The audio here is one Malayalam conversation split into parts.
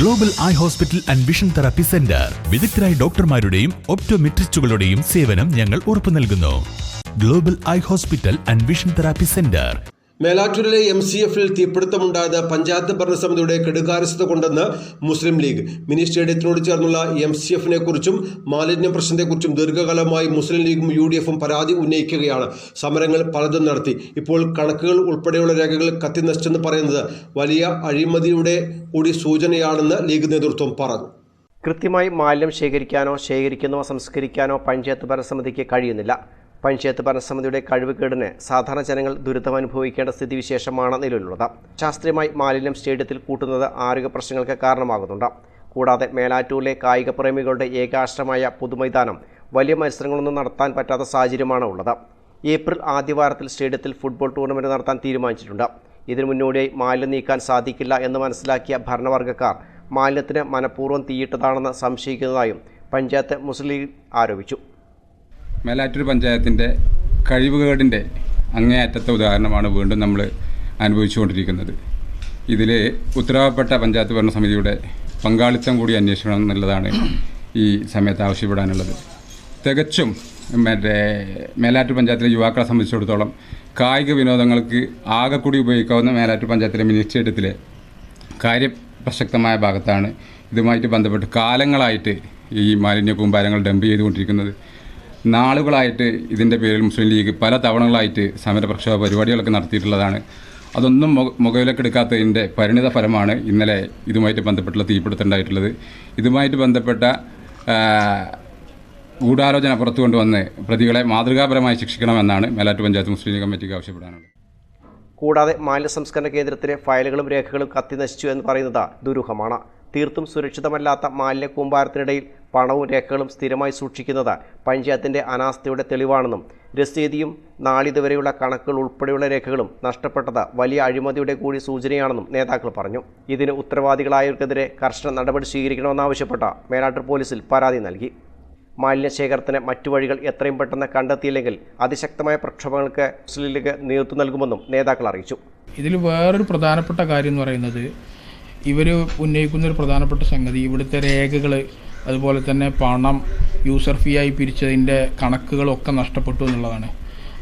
Global eye hospital and vision therapy centre വിദഗ്ധരായ ഡോക്ടർമാരുടെയും ഒപ്റ്റോമെട്രിസ്റ്റുകളുടെയും സേവനം ഞങ്ങൾ ഉറപ്പു നൽകുന്നു. Global eye hospital and vision therapy centre മേലാറ്റൂരിലെ M C എഫിൽ തീപിടുത്തമുണ്ടായത് പഞ്ചായത്ത് ഭരണസമിതിയുടെ കെടുകാര്യസ്ഥത കൊണ്ടെന്ന് മുസ്ലിം ലീഗ്. മിനി സ്റ്റേഡിയത്തിനോട് ചേർന്നുള്ള എം സി എഫിനെ കുറിച്ചും മാലിന്യ പ്രശ്നത്തെക്കുറിച്ചും ദീർഘകാലമായി മുസ്ലിം ലീഗും യു ഡി എഫും പരാതി ഉന്നയിക്കുകയാണ്. സമരങ്ങൾ പലതും നടത്തി. ഇപ്പോൾ കണക്കുകൾ ഉൾപ്പെടെയുള്ള രേഖകൾ കത്തിനശിച്ചെന്ന് പറയുന്നത് വലിയ അഴിമതിയുടെ കൂടി സൂചനയാണെന്ന് ലീഗ് നേതൃത്വം പറഞ്ഞു. കൃത്യമായി മാലിന്യം ശേഖരിക്കാനോ ശേഖരിക്കുന്നോ സംസ്കരിക്കാനോ പഞ്ചായത്ത് ഭരണസമിതിക്ക് കഴിയുന്നില്ല. പഞ്ചായത്ത് ഭരണസമിതിയുടെ കഴിവുകേടിന് സാധാരണ ജനങ്ങൾ ദുരിതമനുഭവിക്കേണ്ട സ്ഥിതിവിശേഷമാണ് നിലവിലുള്ളത്. ശാസ്ത്രീയമായി മാലിന്യം സ്റ്റേഡിയത്തിൽ കൂട്ടുന്നത് ആരോഗ്യ പ്രശ്നങ്ങൾക്ക് കാരണമാകുന്നുണ്ട്. കൂടാതെ മേലാറ്റൂരിലെ കായിക പ്രേമികളുടെ ഏകാശ്രമായ പൊതുമൈതാനം വലിയ മത്സരങ്ങളൊന്നും നടത്താൻ പറ്റാത്ത സാഹചര്യമാണ് ഉള്ളത്. ഏപ്രിൽ ആദ്യവാരത്തിൽ സ്റ്റേഡിയത്തിൽ ഫുട്ബോൾ ടൂർണമെന്റ് നടത്താൻ തീരുമാനിച്ചിട്ടുണ്ട്. ഇതിനു മുന്നോടിയായി മാലിന്യം നീക്കാൻ സാധിക്കില്ല എന്ന് മനസ്സിലാക്കിയ ഭരണവർഗക്കാർ മാലിന്യത്തിന് മനഃപൂർവം തീയിട്ടതാണെന്ന് സംശയിക്കുന്നതായും പഞ്ചായത്ത് മുസ്ലിം ലീഗ് ആരോപിച്ചു. മേലാറ്റൂർ പഞ്ചായത്തിന്റെ കഴിവുകേടിന്റെ അങ്ങേയറ്റത്തെ ഉദാഹരണമാണ് വീണ്ടും നമ്മൾ അനുഭവിച്ചുകൊണ്ടിരിക്കുന്നത്. ഇതിൽ ഉത്തരവാദപ്പെട്ട പഞ്ചായത്ത് ഭരണസമിതിയുടെ പങ്കാളിത്തം കൂടി അന്വേഷിക്കണം എന്നുള്ളതാണ് ഈ സമയത്ത് ആവശ്യപ്പെടാനുള്ളത്. തികച്ചും മറ്റേ മേലാറ്റൂർ പഞ്ചായത്തിലെ യുവാക്കളെ സംബന്ധിച്ചിടത്തോളം കായിക വിനോദങ്ങൾക്ക് ആകെ കൂടി ഉപയോഗിക്കാവുന്ന മേലാറ്റൂർ പഞ്ചായത്തിലെ മിനി സ്റ്റേഡിയത്തിലെ കാര്യപ്രസക്തമായ ഭാഗത്താണ്. ഇതുമായിട്ട് ബന്ധപ്പെട്ട് കാലങ്ങളായിട്ട് ഈ മാലിന്യ കൂമ്പാരങ്ങൾ ഡംപ് ചെയ്തുകൊണ്ടിരിക്കുന്നത്. നാളുകളായിട്ട് ഇതിന്റെ പേരിൽ മുസ്ലിം ലീഗ് പല തവണകളായിട്ട് സമരപ്രക്ഷോഭ പരിപാടികളൊക്കെ നടത്തിയിട്ടുള്ളതാണ്. അതൊന്നും മുഖ മുഖവിലക്കെടുക്കാത്തതിന്റെ പരിണിത ഫലമാണ് ഇന്നലെ ഇതുമായിട്ട് ബന്ധപ്പെട്ടുള്ള തീപിടുത്തുണ്ടായിട്ടുള്ളത് ഇതുമായിട്ട് ബന്ധപ്പെട്ട ഗൂഢാലോചന പുറത്തു കൊണ്ടുവന്ന് പ്രതികളെ മാതൃകാപരമായി ശിക്ഷിക്കണമെന്നാണ് മേലാറ്റു പഞ്ചായത്ത് മുസ്ലിം ലീഗ് കമ്മിറ്റിക്ക് ആവശ്യപ്പെടാനുള്ളത്. കൂടാതെ മാലിന്യ സംസ്കരണ കേന്ദ്രത്തിലെ ഫയലുകളും രേഖകളും കത്തി നശിച്ചു എന്ന് പറയുന്നത് ദുരൂഹമാണ്. തീർത്തും സുരക്ഷിതമല്ലാത്ത മാലിന്യ കൂമ്പാരത്തിനിടയിൽ പണവും രേഖകളും സ്ഥിരമായി സൂക്ഷിക്കുന്നത് പഞ്ചായത്തിന്റെ അനാസ്ഥയുടെ തെളിവാണെന്നും രസീതിയും നാളിതുവരെയുള്ള കണക്കുകൾ ഉൾപ്പെടെയുള്ള രേഖകളും നഷ്ടപ്പെട്ടത് വലിയ അഴിമതിയുടെ കൂടി സൂചനയാണെന്നും നേതാക്കൾ പറഞ്ഞു. ഇതിന് ഉത്തരവാദികളായവർക്കെതിരെ കർശന നടപടി സ്വീകരിക്കണമെന്നാവശ്യപ്പെട്ട മേലാട്ടൂർ പോലീസിൽ പരാതി നൽകി. മാലിന്യശേഖരത്തിന് മറ്റു വഴികൾ എത്രയും പെട്ടെന്ന് കണ്ടെത്തിയില്ലെങ്കിൽ അതിശക്തമായ പ്രക്ഷോഭങ്ങൾക്ക് മുസ്ലിം നേതൃത്വം നൽകുമെന്നും നേതാക്കൾ അറിയിച്ചു. ഇതിൽ വേറൊരു പ്രധാനപ്പെട്ട കാര്യം എന്ന് പറയുന്നത് ഇവർ ഉന്നയിക്കുന്ന ഒരു പ്രധാനപ്പെട്ട സംഗതി ഇവിടുത്തെ രേഖകൾ അതുപോലെ തന്നെ പണം യൂസർ ഫീ ആയി പിരിച്ചതിന്റെ കണക്കുകളൊക്കെ നഷ്ടപ്പെട്ടു എന്നുള്ളതാണ്.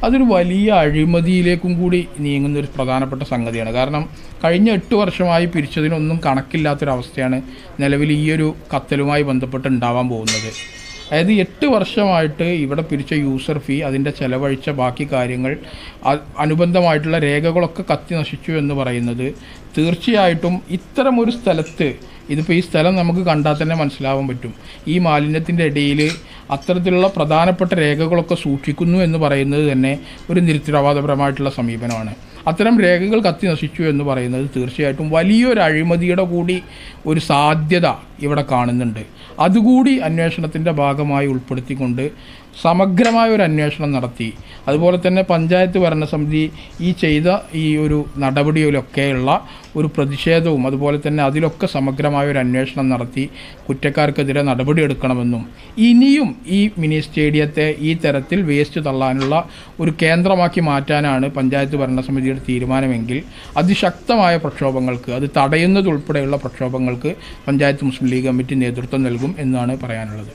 അതൊരു വലിയ അഴിമതിയിലേക്കും കൂടി നീങ്ങുന്ന ഒരു പ്രധാനപ്പെട്ട സംഗതിയാണ്. കാരണം കഴിഞ്ഞ എട്ട് വർഷമായി പിരിച്ചതിനൊന്നും കണക്കില്ലാത്തൊരവസ്ഥയാണ് നിലവിൽ ഈ ഒരു കത്തലുമായി ബന്ധപ്പെട്ട് ഉണ്ടാവാൻ പോകുന്നത്. അതായത് എട്ട് വർഷമായിട്ട് ഇവിടെ പിരിച്ച യൂസർ ഫീ അതിന്റെ ചെലവഴിച്ച ബാക്കി കാര്യങ്ങൾ അനുബന്ധമായിട്ടുള്ള രേഖകളൊക്കെ കത്തി നശിച്ചു എന്ന് പറയുന്നത് തീർച്ചയായിട്ടും ഇത്തരം ഒരു സ്ഥലത്ത് ഇതിപ്പോൾ ഈ സ്ഥലം നമുക്ക് കണ്ടാൽ തന്നെ മനസ്സിലാവാൻ പറ്റും. ഈ മാലിന്യത്തിന്റെ ഇടയിൽ അത്തരത്തിലുള്ള പ്രധാനപ്പെട്ട രേഖകളൊക്കെ സൂക്ഷിക്കുന്നു എന്ന് പറയുന്നത് തന്നെ ഒരു നിരുത്തരവാദപരമായിട്ടുള്ള സമീപനമാണ്. അത്തരം രേഖകൾ കത്തി നശിച്ചു എന്ന് പറയുന്നത് തീർച്ചയായിട്ടും വലിയൊരു അഴിമതിയുടെ കൂടി ഒരു സാധ്യത ഇവിടെ കാണുന്നുണ്ട്. അതുകൂടി അന്വേഷണത്തിന്റെ ഭാഗമായി ഉൾപ്പെടുത്തിക്കൊണ്ട് സമഗ്രമായ ഒരു അന്വേഷണം നടത്തി. അതുപോലെ തന്നെ പഞ്ചായത്ത് ഭരണസമിതി ഈ ചെയ്ത ഈ ഒരു നടപടിയിലൊക്കെയുള്ള ഒരു പ്രതിഷേധവും അതുപോലെ തന്നെ അതിലൊക്കെ സമഗ്രമായ ഒരു അന്വേഷണം നടത്തി കുറ്റക്കാർക്കെതിരെ നടപടിയെടുക്കണമെന്നും ഇനിയും ഈ മിനി സ്റ്റേഡിയത്തെ ഈ തരത്തിൽ വേസ്റ്റ് തള്ളാനുള്ള ഒരു കേന്ദ്രമാക്കി മാറ്റാനാണ് പഞ്ചായത്ത് ഭരണസമിതിയുടെ തീരുമാനമെങ്കിൽ അതിശക്തമായ പ്രക്ഷോഭങ്ങൾക്ക് അത് തടയുന്നതുൾപ്പെടെയുള്ള പ്രക്ഷോഭങ്ങൾക്ക് പഞ്ചായത്ത് മുസ്ലിം ലീഗ് കമ്മിറ്റി നേതൃത്വം നൽകും എന്നാണ് പറയാനുള്ളത്.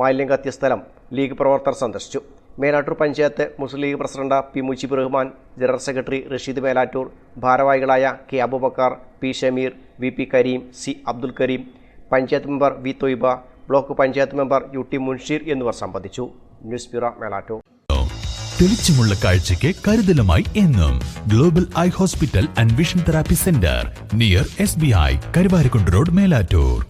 മാലിന്യം കത്തിയ സ്ഥലം ലീഗ് പ്രവർത്തകർ സന്ദർശിച്ചു. Melattur panchayat Muslim league president P Mujeeb Rahman general secretary Rasheed Melattur ഭാരവാഹികളായ K Abubakar P Shameer V P Kareem C Abdul Kareem panchayat member V Thoiba block panchayat member U T Munsheer എന്നിവർ സംബന്ധിച്ചു. News bureau Melattur. തെളിച്ചമുള്ള കാഴ്ചയ്ക്ക് കരുതലുമായി എന്നും. Global eye hospital and vision therapy centre near S B I Karuvarakundu road Melattur.